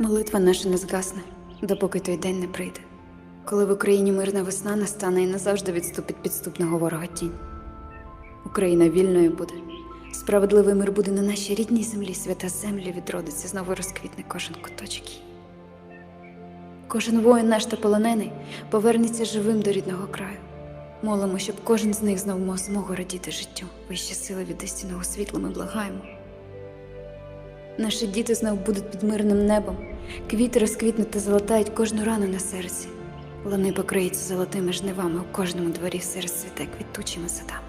Молитва наша не згасне, допоки той день не прийде. Коли в Україні мирна весна настане і назавжди відступить підступного ворога тінь. Україна вільною буде. Справедливий мир буде на нашій рідній землі, свята землі відродиться, знову розквітне кожен куточок. Кожен воїн наш та полонений повернеться живим до рідного краю. Молимо, щоб кожен з них знов мав змогу радіти життю. Вищі сили від істинного світла ми благаємо. Наші діти знов будуть під мирним небом, квіти розквітнуть та золотають кожну рану на серці. Лани покриються золотими жнивами у кожному дворі все розцвіте квітучими садами.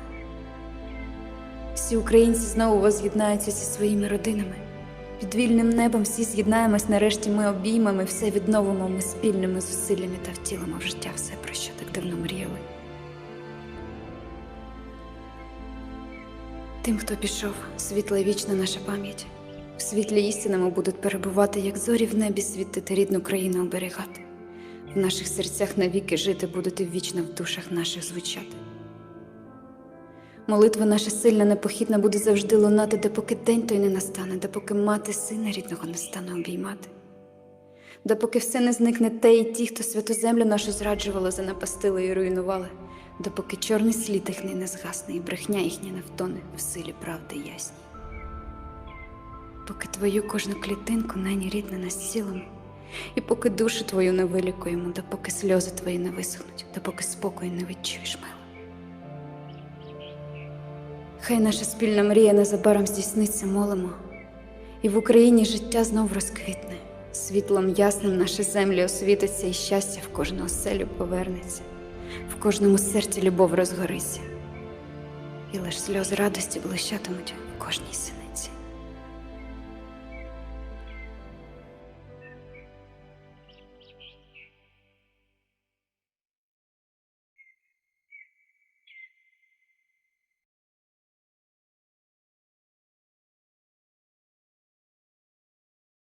Всі українці знову воз'єднаються зі своїми родинами. Під вільним небом всі з'єднаємось нарешті ми обіймами, все відновимо ми спільними зусиллями та втілимо в життя все, про що так давно мріяли. Тим, хто пішов, світла вічна наша пам'ять. В світлі істинами будуть перебувати, як зорі в небі світити рідну країну оберігати. В наших серцях навіки жити будуть і вічно в душах наших звучати. Молитва наша сильна, непохитна буде завжди лунати, допоки день той не настане, допоки мати сина рідного не стане обіймати. Допоки все не зникне те і ті, хто святу землю нашу зраджували, занапастили і руйнували, допоки чорний слід їхній не згасне, і брехня їхня не втоне в силі правди ясній. Поки твою кожну клітинку нині рідне насілимо, і поки душу твою не вилікуємо, допоки сльози твої не висохнуть, допоки спокою не відчуєш мило. Хай наша спільна мрія незабаром здійсниться, молимо, і в Україні життя знов розквітне, світлом ясним наші землі освітиться, і щастя в кожну оселю повернеться, в кожному серці любов розгориться, і лиш сльози радості блищатимуть в кожній сини.